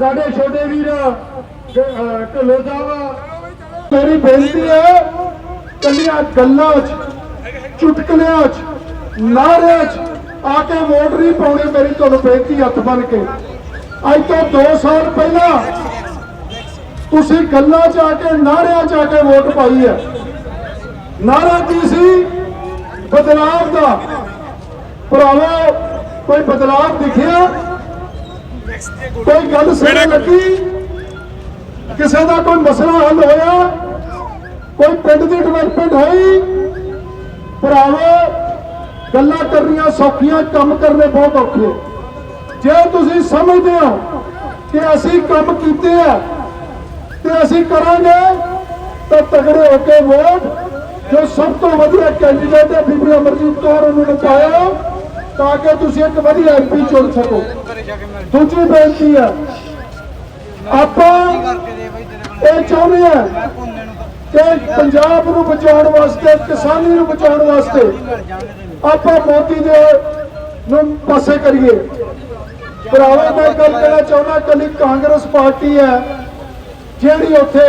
ਸਾਡੇ ਛੋਟੇ ਵੀਰ ਢੱਲੋ ਸਾਹਿਬ, ਮੇਰੀ ਬੇਨਤੀ ਹੈ, ਕੱਲੀਆਂ ਗੱਲਾਂ 'ਚ ਚੁਟਕਲਿਆਂ 'ਚ ਨਾਰਿਆਂ 'ਚ ਆ ਕੇ ਵੋਟ ਨਹੀਂ ਪਾਉਣੇ ਮੇਰੀ ਤੁਹਾਨੂੰ ਬੇਨਤੀ ਹੱਥ ਬਣ ਕੇ। ਅੱਜ ਤੋਂ 2 ਸਾਲ ਪਹਿਲਾਂ ਤੁਸੀਂ ਗੱਲਾਂ 'ਚ ਆ ਕੇ ਨਾਰਿਆਂ 'ਚ ਆ ਕੇ ਵੋਟ ਪਾਈ ਹੈ। ਨਾਰਾ ਕੀ ਸੀ? ਬਦਨਾਮ ਦਾ। ਭਰਾਵੋ ਕੋਈ ਬਦਲਾਵ ਦਿਖਿਆ? ਕੋਈ ਗੱਲ ਸਿਰੇ ਲੱਗੀ? ਕਿਸੇ ਦਾ ਕੋਈ ਮਸਲਾ ਹੱਲ ਹੋਇਆ? ਕੋਈ ਪਿੰਡ ਦੀ ਡਿਵੈਲਪਮੈਂਟ ਹੋਈ? ਭਰਾਵੋ ਗੱਲਾਂ ਕਰਨੀਆਂ ਸੌਖੀਆਂ ਕੰਮ ਕਰਨੇ ਬਹੁਤ ਔਖੇ। ਜੇ ਤੁਸੀਂ ਸਮਝਦੇ ਹੋ ਕਿ ਅਸੀਂ ਕੰਮ ਕੀਤੇ ਆ ਤੇ ਅਸੀਂ ਕਰਾਂਗੇ ਤਾਂ ਤਗੜੇ ਹੋ ਕੇ ਵੋਟ। ਜੋ ਸਭ ਤੋਂ ਵਧੀਆ ਕੈਂਡੀਡੇਟ ਹੈ ਬੀਬੀ ਅਮਰਜੀਤ ਕੌਰ ਉਹਨਾਂ ਨੂੰ ਪਾਓ ਤਾਂ ਕਿ ਤੁਸੀਂ ਇੱਕ ਵਧੀਆ ਐਮਪੀ ਚੁਣ ਸਕੋ। ਦੂਜੀ ਬੇਨਤੀ ਹੈ, ਆਪਾਂ ਇਹ ਚਾਹੁੰਦੇ ਆ ਕਿ ਪੰਜਾਬ ਨੂੰ ਬਚਾਉਣ ਵਾਸਤੇ, ਕਿਸਾਨੀ ਨੂੰ ਬਚਾਉਣ ਵਾਸਤੇ ਆਪਾਂ ਮੋਦੀ ਦੇ ਨੂੰ ਪਾਸੇ ਕਰੀਏ। ਭਰਾਵਾ, ਮੈਂ ਗੱਲ ਕਹਿਣਾ ਚਾਹੁੰਦਾ, ਕੱਲੀ ਕਾਂਗਰਸ ਪਾਰਟੀ ਹੈ ਜਿਹੜੀ ਉੱਥੇ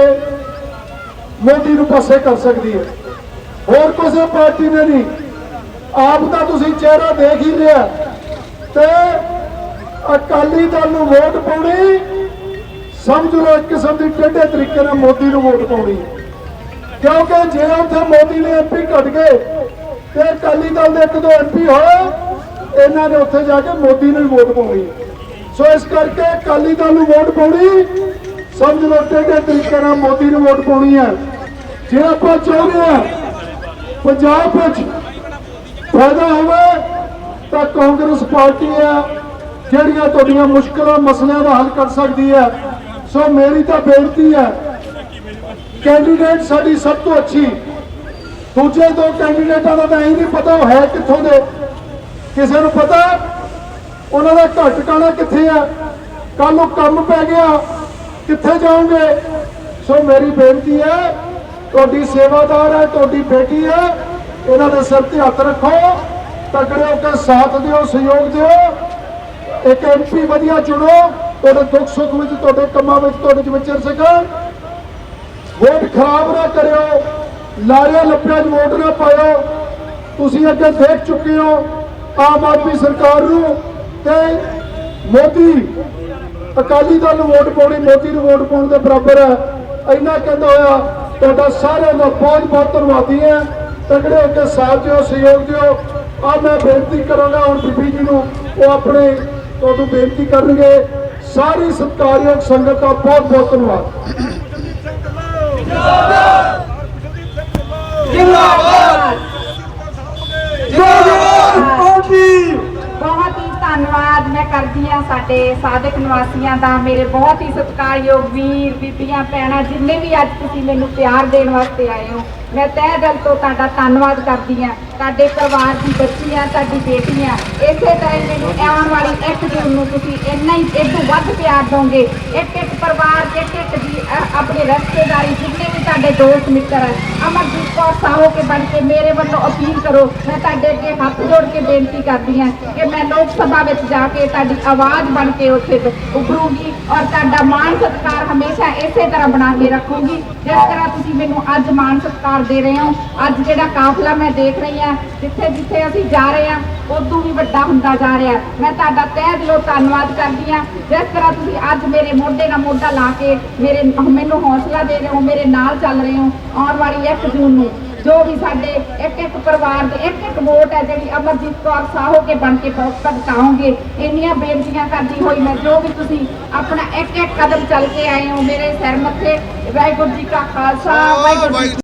ਮੋਦੀ ਨੂੰ ਪਾਸੇ ਕਰ ਸਕਦੀ ਹੈ। ਹੋਰ ਕਿਸੇ ਪਾਰਟੀ ਨੇ ਨਹੀਂ। ਆਪ ਦਾ ਤੁਸੀਂ ਚਿਹਰਾ ਦੇਖ ਹੀ ਲਿਆ। ਤੇ ਅਕਾਲੀ ਦਲ ਨੂੰ ਵੋਟ ਪਾਉਣੀ, ਸਮਝ ਲਓ ਇੱਕ ਕਿਸਮ ਦੀ ਟੇਢੇ ਤਰੀਕੇ ਨਾਲ ਮੋਦੀ ਨੂੰ ਵੋਟ ਪਾਉਣੀ। ਕਿਉਂਕਿ ਜੇ ਉੱਥੇ ਮੋਦੀ ਨੇ ਐਮਪੀ ਘਟ ਗਏ, ਤੇ ਅਕਾਲੀ ਦਲ ਦੇ ਇੱਕ ਦੋ ਐਮਪੀ ਹੋਏ ਇਹਨਾਂ ਨੇ ਉੱਥੇ ਜਾ ਕੇ ਮੋਦੀ ਨੂੰ ਹੀ ਵੋਟ ਪਾਉਣੀ। ਸੋ ਇਸ ਕਰਕੇ ਅਕਾਲੀ ਦਲ ਨੂੰ ਵੋਟ ਪਾਉਣੀ, ਸਮਝ ਲਓ ਟੇਢੇ ਤਰੀਕੇ ਨਾਲ ਮੋਦੀ ਨੂੰ ਵੋਟ ਪਾਉਣੀ ਹੈ। ਜੇ ਆਪਾਂ ਚਾਹੁੰਦੇ ਹਾਂ, ਪੰਜਾਬ ਵਿੱਚ ਫਾਇਦਾ ਹੋਵੇ ਤਾਂ ਕਾਂਗਰਸ ਪਾਰਟੀ ਹੈ ਜਿਹੜੀਆਂ ਤੁਹਾਡੀਆਂ ਮੁਸ਼ਕਲਾਂ, ਮਸਲਿਆਂ ਦਾ ਹੱਲ ਕਰ ਸਕਦੀ ਹੈ ਸੋ ਮੇਰੀ ਤਾਂ ਬੇਨਤੀ ਹੈ ਕੈਂਡੀਡੇਟ ਸਾਡੀ ਸਭ ਤੋਂ ਅੱਛੀ। ਦੂਜੇ ਦੋ ਕੈਂਡੀਡੇਟਾਂ ਦਾ ਤਾਂ ਇਹ ਨਹੀਂ ਪਤਾ ਉਹ ਹੈ ਕਿੱਥੋਂ ਦੇ। ਕਿਸੇ ਨੂੰ ਪਤਾ, ਉਹਨਾਂ ਦਾ ਘਰ ਟਿਕਾਣਾ ਕਿੱਥੇ ਆ? ਕੱਲ ਨੂੰ ਕੰਮ ਪੈ ਗਿਆ, ਕਿੱਥੇ ਜਾਓਗੇ? ਸੋ ਮੇਰੀ ਬੇਨਤੀ ਹੈ ਤੁਹਾਡੀ ਸੇਵਾਦਾਰ ਹੈ ਤੁਹਾਡੀ ਬੇਟੀ ਹੈ ਇਹਨਾਂ ਦੇ ਸਿਰ ਤੇ ਹੱਥ ਰੱਖੋ, ਤਕੜੇ ਹੋ ਕੇ ਸਾਥ ਦਿਓ, ਸਹਿਯੋਗ ਦਿਓ। ਇੱਕ ਐਮਪੀ ਵਧੀਆ ਚੁਣੋ, ਤੁਹਾਡੇ ਦੁੱਖ ਸੁੱਖ ਵਿੱਚ, ਤੁਹਾਡੇ ਕੰਮਾਂ ਵਿੱਚ, ਤੁਹਾਡੇ ਚ ਵਿਚਰ ਸਕਣ। ਵੋਟ ਖਰਾਬ ਨਾ ਕਰਿਓ, ਲਾਰੇ ਲੱਪਿਆਂ 'ਚ ਵੋਟ ਨਾ ਪਾਇਓ। ਤੁਸੀਂ ਅੱਗੇ ਦੇਖ ਚੁੱਕੇ ਹੋ, ਆਮ ਆਦਮੀ ਸਰਕਾਰ ਨੂੰ ਤੇ ਮੋਦੀ, ਅਕਾਲੀ ਦਲ ਨੂੰ ਵੋਟ ਪਾਉਣੀ, ਮੋਦੀ ਨੂੰ ਵੋਟ ਪਾਉਣ ਦੇ ਬਰਾਬਰ ਹੈ। ਇੰਨਾ ਕਹਿੰਦਾ ਹੋਇਆ, ਤੁਹਾਡਾ ਸਾਰਿਆਂ ਦਾ ਬਹੁਤ ਬਹੁਤ ਧੰਨਵਾਦੀ ਹੈ। ਤਗੜੇ ਹੋ ਕੇ ਸਾਥ ਦਿਓ, ਸਹਿਯੋਗ ਦਿਓ। ਆ ਮੈਂ ਬੇਨਤੀ ਕਰਾਂਗਾ ਹੁਣ ਬੀਬੀ ਜੀ ਨੂੰ, ਉਹ ਆਪਣੇ ਤੁਹਾਨੂੰ ਬੇਨਤੀ ਕਰਨਗੇ। ਸਾਰੀ ਸਤਿਕਾਰਯੋਗ ਸੰਗਤ ਦਾ ਬਹੁਤ ਬਹੁਤ ਧੰਨਵਾਦ ਬਹੁਤ ਹੀ ਧੰਨਵਾਦ ਮੈਂ ਕਰਦੀ ਆ ਸਾਡੇ ਸਾਧਕ ਨਿਵਾਸੀਆਂ ਦਾ ਮੇਰੇ ਬਹੁਤ ਹੀ ਸਤਿਕਾਰਯੋਗ ਵੀਰ, ਬੀਬੀਆਂ, ਭੈਣਾਂ, ਜਿੰਨੇ ਵੀ ਅੱਜ ਤੁਸੀਂ ਮੈਨੂੰ ਪਿਆਰ ਦੇਣ ਵਾਸਤੇ ਆਏ ਹੋ, ਮੈਂ ਤਹਿ ਦਿਲ ਤੋਂ ਤੁਹਾਡਾ ਧੰਨਵਾਦ ਕਰਦੀ ਆ ਤੁਹਾਡੇ ਪਰਿਵਾਰ ਦੀ ਬੱਚੀਆਂ ਤੁਹਾਡੀ ਬੇਟੀਆਂ ਇਸੇ ਤਰ੍ਹਾਂ ਮੈਨੂੰ ਆਉਣ ਵਾਲੀ ਇੱਕ ਜੂਨ ਨੂੰ ਤੁਸੀਂ ਇੰਨਾ ਹੀ ਇਹ ਤੋਂ ਵੱਧ ਪਿਆਰ ਦੋਗੇ ਇੱਕ ਇੱਕ ਪਰਿਵਾਰ ਇੱਕ ਇੱਕ ਦੀ ਆਪਣੇ ਰਿਸ਼ਤੇਦਾਰੀ, ਜਿੰਨੇ ਵੀ ਤੁਹਾਡੇ ਦੋਸਤ ਮਿੱਤਰ ਹੈ ਅਮਰਜੀਤ ਕੌਰ ਸਾਹੋ ਕੇ ਬਣ ਕੇ ਮੇਰੇ ਵੱਲੋਂ ਅਪੀਲ ਕਰੋ। ਮੈਂ ਤੁਹਾਡੇ ਅੱਗੇ ਹੱਥ ਜੋੜ ਕੇ ਬੇਨਤੀ ਕਰਦੀ ਹਾਂ ਕਿ ਮੈਂ ਲੋਕ ਸਭਾ ਵਿੱਚ ਜਾ ਕੇ ਤੁਹਾਡੀ ਆਵਾਜ਼ ਬਣ ਕੇ ਉੱਥੇ ਉਭਰੂਗੀ ਔਰ ਤੁਹਾਡਾ ਮਾਣ ਸਤਿਕਾਰ ਹਮੇਸ਼ਾ ਇਸੇ ਤਰ੍ਹਾਂ ਬਣਾ ਕੇ ਰੱਖੂਗੀ, ਜਿਸ ਤਰ੍ਹਾਂ ਤੁਸੀਂ ਮੈਨੂੰ ਅੱਜ ਮਾਣ ਸਤਿਕਾਰ ਦੇ ਰਹੇ ਹੋ। ਅੱਜ ਜਿਹੜਾ ਕਾਫਲਾ ਮੈਂ ਦੇਖ ਰਹੀ ਹਾਂ ਜਿੱਥੇ ਜਿੱਥੇ ਅਸੀਂ ਜਾ ਰਹੇ ਹਾਂ ਉਦੋਂ ਵੀ ਵੱਡਾ ਹੁੰਦਾ ਜਾ ਰਿਹਾ। ਮੈਂ ਤੁਹਾਡਾ ਤਹਿ ਦਿਲੋਂ ਧੰਨਵਾਦ ਕਰਦੀ ਹਾਂ। ਜਿਸ ਤਰ੍ਹਾਂ ਤੁਸੀਂ ਅੱਜ ਮੇਰੇ ਮੋਢੇ ਨਾਲ ਮੋਢਾ ਲਾ ਕੇ ਮੇਰੇ ਮੈਨੂੰ ਹੌਸਲਾ ਦੇ ਰਹੇ ਹੋ ਮੇਰੇ ਨਾਲ ਚੱਲ ਰਹੇ ਹੋ ਆਉਣ ਵਾਲੀ 1 ਜੂਨ ਨੂੰ। ਜੋ ਵੀ ਸਾਡੇ ਇੱਕ ਇੱਕ ਪਰਿਵਾਰ ਦੇ ਇੱਕ ਇੱਕ ਵੋਟ ਹੈ ਜਿਹੜੀ ਅਮਰਜੀਤ ਕੌਰ ਸਾਹੋ ਕੇ ਬਣ ਕੇ ਭਗਤਾਓਗੇ ਇੰਨੀਆਂ ਬੇਨਤੀਆਂ ਕਰਦੀ ਹੋਈ ਮੈਂ ਜੋ ਵੀ ਤੁਸੀਂ ਆਪਣਾ ਇੱਕ ਇੱਕ ਕਦਮ ਚੱਲ ਕੇ ਆਏ ਹੋ ਮੇਰੇ ਸਿਰ ਮੱਥੇ। ਵਾਹਿਗੁਰੂ ਜੀ ਕਾ ਖਾਲਸਾ ਵਾਹਿਗੁਰੂ